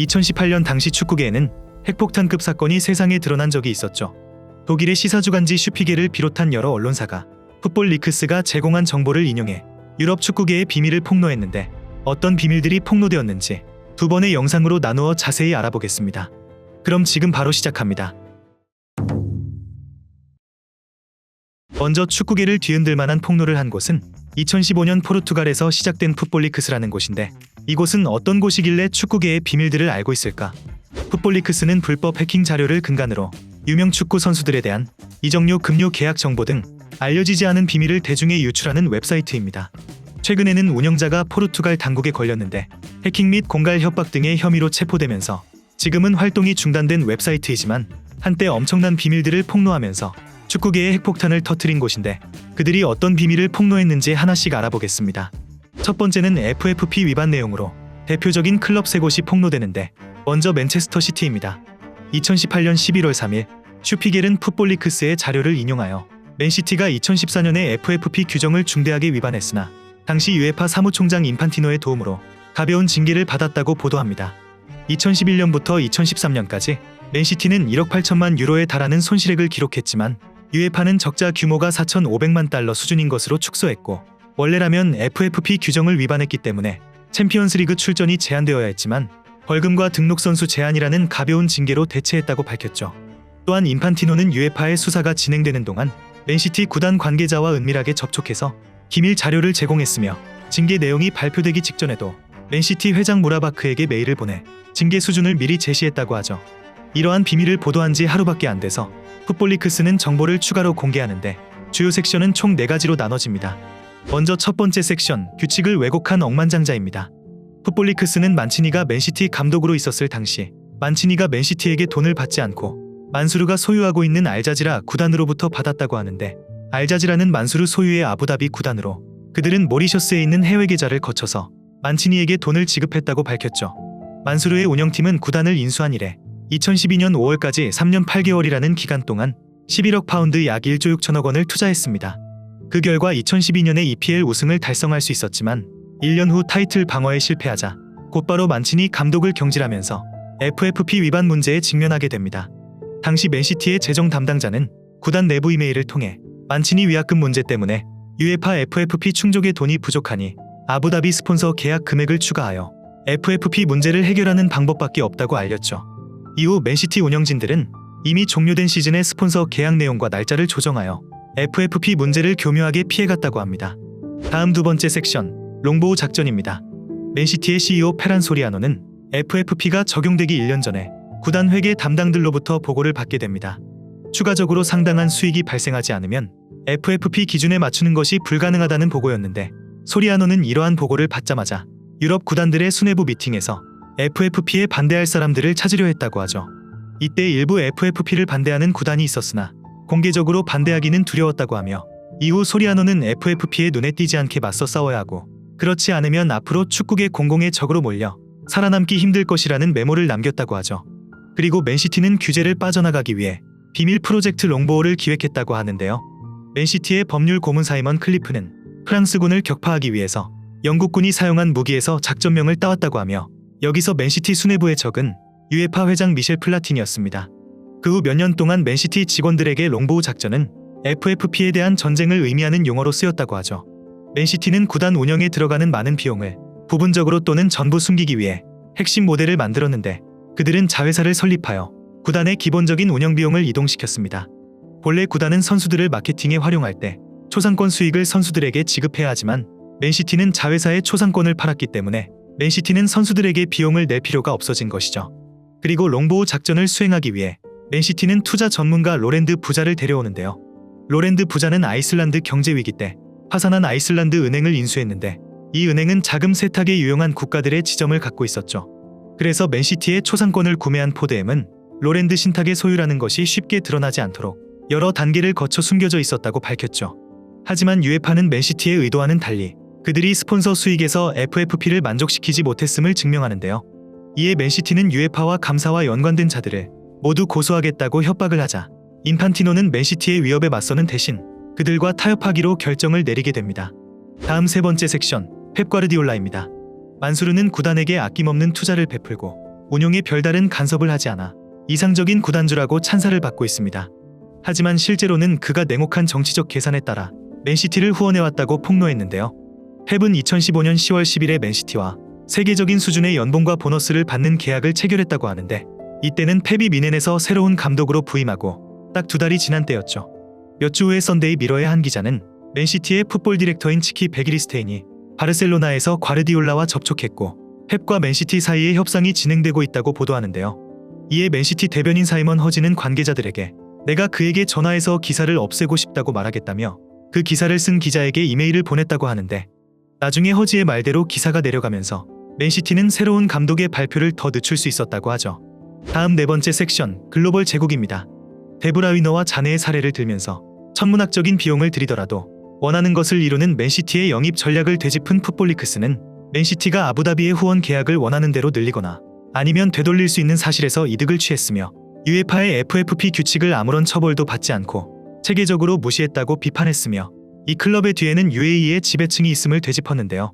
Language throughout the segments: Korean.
2018년 당시 축구계에는 핵폭탄급 사건이 세상에 드러난 적이 있었죠. 독일의 시사주간지 슈피게를 비롯한 여러 언론사가 풋볼 리크스가 제공한 정보를 인용해 유럽 축구계의 비밀을 폭로했는데 어떤 비밀들이 폭로되었는지 두 번의 영상으로 나누어 자세히 알아보겠습니다. 그럼 지금 바로 시작합니다. 먼저 축구계를 뒤흔들 만한 폭로를 한 곳은 2015년 포르투갈에서 시작된 풋볼리크스라는 곳인데 이곳은 어떤 곳이길래 축구계의 비밀들을 알고 있을까? 풋볼리크스는 불법 해킹 자료를 근간으로 유명 축구 선수들에 대한 이적료 급료 계약 정보 등 알려지지 않은 비밀을 대중에 유출하는 웹사이트입니다. 최근에는 운영자가 포르투갈 당국에 걸렸는데 해킹 및 공갈 협박 등의 혐의로 체포되면서 지금은 활동이 중단된 웹사이트이지만 한때 엄청난 비밀들을 폭로하면서 축구계의 핵폭탄을 터트린 곳인데 그들이 어떤 비밀을 폭로했는지 하나씩 알아보겠습니다. 첫 번째는 FFP 위반 내용으로 대표적인 클럽 세 곳이 폭로되는데 먼저 맨체스터 시티입니다. 2018년 11월 3일 슈피겔은 풋볼리크스의 자료를 인용하여 맨시티가 2014년에 FFP 규정을 중대하게 위반했으나 당시 유에파 사무총장 인판티노의 도움으로 가벼운 징계를 받았다고 보도합니다. 2011년부터 2013년까지 맨시티는 1억 8천만 유로에 달하는 손실액을 기록했지만 유에파는 적자 규모가 4,500만 달러 수준인 것으로 축소했고 원래라면 FFP 규정을 위반했기 때문에 챔피언스리그 출전이 제한되어야 했지만 벌금과 등록 선수 제한이라는 가벼운 징계로 대체했다고 밝혔죠. 또한 인판티노는 유에파의 수사가 진행되는 동안 맨시티 구단 관계자와 은밀하게 접촉해서 기밀 자료를 제공했으며 징계 내용이 발표되기 직전에도 맨시티 회장 무라바크에게 메일을 보내 징계 수준을 미리 제시했다고 하죠. 이러한 비밀을 보도한 지 하루밖에 안 돼서 풋볼리크스는 정보를 추가로 공개하는데 주요 섹션은 총 4가지로 나눠집니다. 먼저 첫 번째 섹션, 규칙을 왜곡한 억만장자입니다. 풋볼리크스는 만치니가 맨시티 감독으로 있었을 당시 만치니가 맨시티에게 돈을 받지 않고 만수르가 소유하고 있는 알자지라 구단으로부터 받았다고 하는데 알자지라는 만수르 소유의 아부다비 구단으로 그들은 모리셔스에 있는 해외 계좌를 거쳐서 만치니에게 돈을 지급했다고 밝혔죠. 만수르의 운영팀은 구단을 인수한 이래 2012년 5월까지 3년 8개월이라는 기간 동안 11억 파운드 약 1조 6천억 원을 투자했습니다. 그 결과 2012년에 EPL 우승을 달성할 수 있었지만 1년 후 타이틀 방어에 실패하자 곧바로 만치니 감독을 경질하면서 FFP 위반 문제에 직면하게 됩니다. 당시 맨시티의 재정 담당자는 구단 내부 이메일을 통해 만치니 위약금 문제 때문에 UEFA FFP 충족에 돈이 부족하니 아부다비 스폰서 계약 금액을 추가하여 FFP 문제를 해결하는 방법밖에 없다고 알렸죠. 이후 맨시티 운영진들은 이미 종료된 시즌의 스폰서 계약 내용과 날짜를 조정하여 FFP 문제를 교묘하게 피해갔다고 합니다. 다음 두 번째 섹션, 롱보우 작전입니다. 맨시티의 CEO 페란 소리아노는 FFP가 적용되기 1년 전에 구단 회계 담당들로부터 보고를 받게 됩니다. 추가적으로 상당한 수익이 발생하지 않으면 FFP 기준에 맞추는 것이 불가능하다는 보고였는데 소리아노는 이러한 보고를 받자마자 유럽 구단들의 수뇌부 미팅에서 FFP에 반대할 사람들을 찾으려 했다고 하죠. 이때 일부 FFP를 반대하는 구단이 있었으나 공개적으로 반대하기는 두려웠다고 하며 이후 소리아노는 FFP에 눈에 띄지 않게 맞서 싸워야 하고 그렇지 않으면 앞으로 축구계 공공의 적으로 몰려 살아남기 힘들 것이라는 메모를 남겼다고 하죠. 그리고 맨시티는 규제를 빠져나가기 위해 비밀 프로젝트 롱보우를 기획했다고 하는데요. 맨시티의 법률 고문 사이먼 클리프는 프랑스군을 격파하기 위해서 영국군이 사용한 무기에서 작전명을 따왔다고 하며 여기서 맨시티 수뇌부의 적은 유에파 회장 미셸 플라틴이었습니다. 그 후 몇 년 동안 맨시티 직원들에게 롱보우 작전은 FFP에 대한 전쟁을 의미하는 용어로 쓰였다고 하죠. 맨시티는 구단 운영에 들어가는 많은 비용을 부분적으로 또는 전부 숨기기 위해 핵심 모델을 만들었는데 그들은 자회사를 설립하여 구단의 기본적인 운영 비용을 이동시켰습니다. 본래 구단은 선수들을 마케팅에 활용할 때 초상권 수익을 선수들에게 지급해야 하지만 맨시티는 자회사에 초상권을 팔았기 때문에 맨시티는 선수들에게 비용을 낼 필요가 없어진 것이죠. 그리고 롱보우 작전을 수행하기 위해 맨시티는 투자 전문가 로랜드 부자를 데려오는데요. 로랜드 부자는 아이슬란드 경제 위기 때 파산한 아이슬란드 은행을 인수했는데 이 은행은 자금 세탁에 유용한 국가들의 지점을 갖고 있었죠. 그래서 맨시티의 초상권을 구매한 포드엠은 로랜드 신탁의 소유라는 것이 쉽게 드러나지 않도록 여러 단계를 거쳐 숨겨져 있었다고 밝혔죠. 하지만 유에파는 맨시티의 의도와는 달리 그들이 스폰서 수익에서 FFP를 만족시키지 못했음을 증명하는데요. 이에 맨시티는 유에파와 감사와 연관된 자들을 모두 고소하겠다고 협박을 하자 인판티노는 맨시티의 위협에 맞서는 대신 그들과 타협하기로 결정을 내리게 됩니다. 다음 세 번째 섹션 펩 과르디올라입니다. 만수르는 구단에게 아낌없는 투자를 베풀고 운용에 별다른 간섭을 하지 않아 이상적인 구단주라고 찬사를 받고 있습니다. 하지만 실제로는 그가 냉혹한 정치적 계산에 따라 맨시티를 후원해왔다고 폭로했는데요. 펩은 2015년 10월 10일에 맨시티와 세계적인 수준의 연봉과 보너스를 받는 계약을 체결했다고 하는데 이때는 펩이 미넨에서 새로운 감독으로 부임하고 딱 두 달이 지난 때였죠. 몇 주 후에 썬데이 미러의 한 기자는 맨시티의 풋볼 디렉터인 치키 베기리스테인이 바르셀로나에서 과르디올라와 접촉했고 펩과 맨시티 사이에 협상이 진행되고 있다고 보도하는데요. 이에 맨시티 대변인 사이먼 허지는 관계자들에게 내가 그에게 전화해서 기사를 없애고 싶다고 말하겠다며 그 기사를 쓴 기자에게 이메일을 보냈다고 하는데 나중에 허지의 말대로 기사가 내려가면서 맨시티는 새로운 감독의 발표를 더 늦출 수 있었다고 하죠. 다음 네 번째 섹션 글로벌 제국입니다. 데브라 위너와 자네의 사례를 들면서 천문학적인 비용을 들이더라도 원하는 것을 이루는 맨시티의 영입 전략을 되짚은 풋볼리크스는 맨시티가 아부다비의 후원 계약을 원하는 대로 늘리거나 아니면 되돌릴 수 있는 사실에서 이득을 취했으며 UEFA의 FFP 규칙을 아무런 처벌도 받지 않고 체계적으로 무시했다고 비판했으며 이 클럽의 뒤에는 UAE의 지배층이 있음을 되짚었는데요.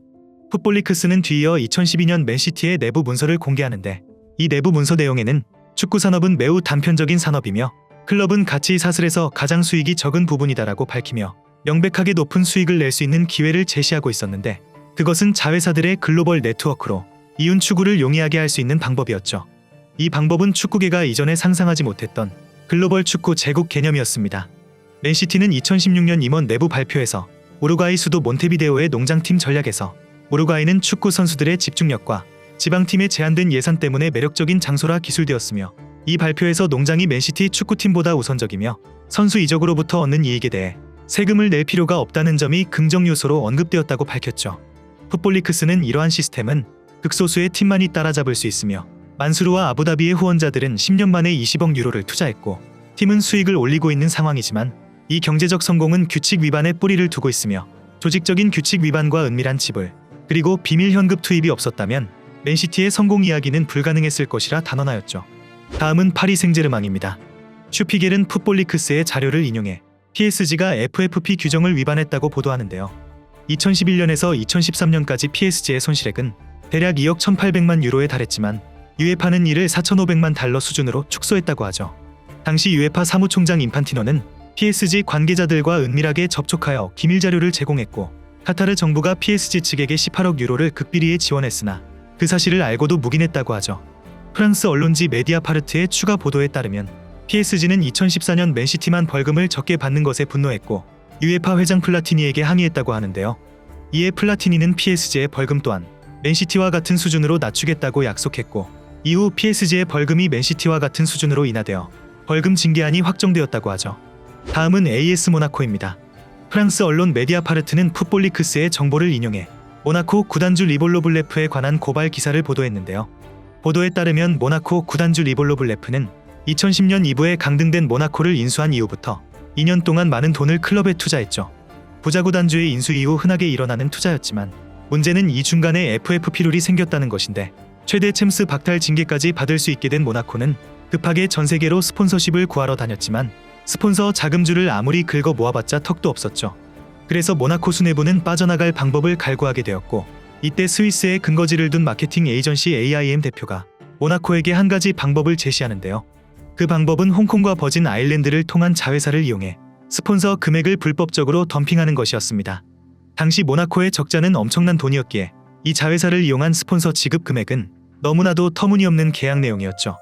풋볼리크스는 뒤이어 2012년 맨시티의 내부 문서를 공개하는데 이 내부 문서 내용에는 축구 산업은 매우 단편적인 산업이며 클럽은 가치 사슬에서 가장 수익이 적은 부분이다라고 밝히며 명백하게 높은 수익을 낼 수 있는 기회를 제시하고 있었는데 그것은 자회사들의 글로벌 네트워크로 이윤 추구를 용이하게 할 수 있는 방법이었죠. 이 방법은 축구계가 이전에 상상하지 못했던 글로벌 축구 제국 개념이었습니다. 맨시티는 2016년 임원 내부 발표에서 우루과이 수도 몬테비데오의 농장팀 전략에서 우루과이는 축구 선수들의 집중력과 지방팀의 제한된 예산 때문에 매력적인 장소라 기술되었으며 이 발표에서 농장이 맨시티 축구팀보다 우선적이며 선수 이적으로부터 얻는 이익에 대해 세금을 낼 필요가 없다는 점이 긍정 요소로 언급되었다고 밝혔죠. 풋볼리크스는 이러한 시스템은 극소수의 팀만이 따라잡을 수 있으며 만수르와 아부다비의 후원자들은 10년 만에 20억 유로를 투자했고 팀은 수익을 올리고 있는 상황이지만 이 경제적 성공은 규칙 위반에 뿌리를 두고 있으며 조직적인 규칙 위반과 은밀한 지불 그리고 비밀 현금 투입이 없었다면 맨시티의 성공 이야기는 불가능했을 것이라 단언하였죠. 다음은 파리 생제르맹입니다. 슈피겔은 풋볼리크스의 자료를 인용해 PSG가 FFP 규정을 위반했다고 보도하는데요. 2011년에서 2013년까지 PSG의 손실액은 대략 2억 1,800만 유로에 달했지만 유에파는 이를 4,500만 달러 수준으로 축소했다고 하죠. 당시 유에파 사무총장 인판티노는 PSG 관계자들과 은밀하게 접촉하여 기밀 자료를 제공했고 카타르 정부가 PSG 측에게 18억 유로를 극비리에 지원했으나 그 사실을 알고도 묵인했다고 하죠. 프랑스 언론지 메디아파르트의 추가 보도에 따르면 PSG는 2014년 맨시티만 벌금을 적게 받는 것에 분노했고 유에파 회장 플라티니에게 항의했다고 하는데요. 이에 플라티니는 PSG의 벌금 또한 맨시티와 같은 수준으로 낮추겠다고 약속했고 이후 PSG의 벌금이 맨시티와 같은 수준으로 인하되어 벌금 징계안이 확정되었다고 하죠. 다음은 AS 모나코입니다. 프랑스 언론 메디아파르트는 풋볼리크스의 정보를 인용해 모나코 구단주 리볼로 블레프에 관한 고발 기사를 보도했는데요. 보도에 따르면 모나코 구단주 리볼로 블레프는 2010년 2부에 강등된 모나코를 인수한 이후부터 2년 동안 많은 돈을 클럽에 투자했죠. 부자 구단주의 인수 이후 흔하게 일어나는 투자였지만 문제는 이 중간에 FFP 룰이 생겼다는 것인데 최대 챔스 박탈 징계까지 받을 수 있게 된 모나코는 급하게 전 세계로 스폰서십을 구하러 다녔지만 스폰서 자금줄을 아무리 긁어 모아봤자 턱도 없었죠. 그래서 모나코 수뇌부는 빠져나갈 방법을 갈구하게 되었고 이때 스위스에 근거지를 둔 마케팅 에이전시 AIM 대표가 모나코에게 한 가지 방법을 제시하는데요. 그 방법은 홍콩과 버진 아일랜드를 통한 자회사를 이용해 스폰서 금액을 불법적으로 덤핑하는 것이었습니다. 당시 모나코의 적자는 엄청난 돈이었기에 이 자회사를 이용한 스폰서 지급 금액은 너무나도 터무니없는 계약 내용이었죠.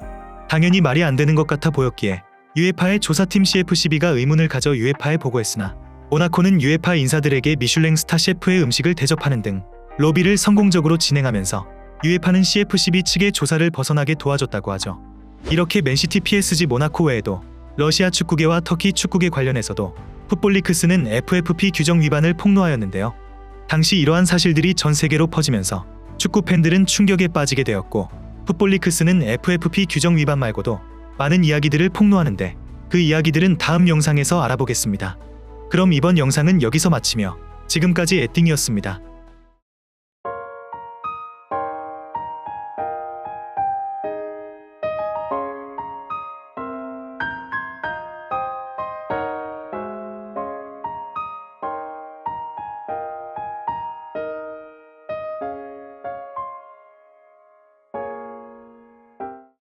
당연히 말이 안 되는 것 같아 보였기에 유에파의 조사팀 CFCB가 의문을 가져 유에파에 보고했으나 모나코는 유에파 인사들에게 미슐랭 스타 셰프의 음식을 대접하는 등 로비를 성공적으로 진행하면서 유에파는 CFCB 측의 조사를 벗어나게 도와줬다고 하죠. 이렇게 맨시티 PSG 모나코 외에도 러시아 축구계와 터키 축구계 관련해서도 풋볼리크스는 FFP 규정 위반을 폭로하였는데요. 당시 이러한 사실들이 전 세계로 퍼지면서 축구 팬들은 충격에 빠지게 되었고 풋볼리크스는 FFP 규정 위반 말고도 많은 이야기들을 폭로하는데 그 이야기들은 다음 영상에서 알아보겠습니다. 그럼 이번 영상은 여기서 마치며 지금까지 에띵이었습니다.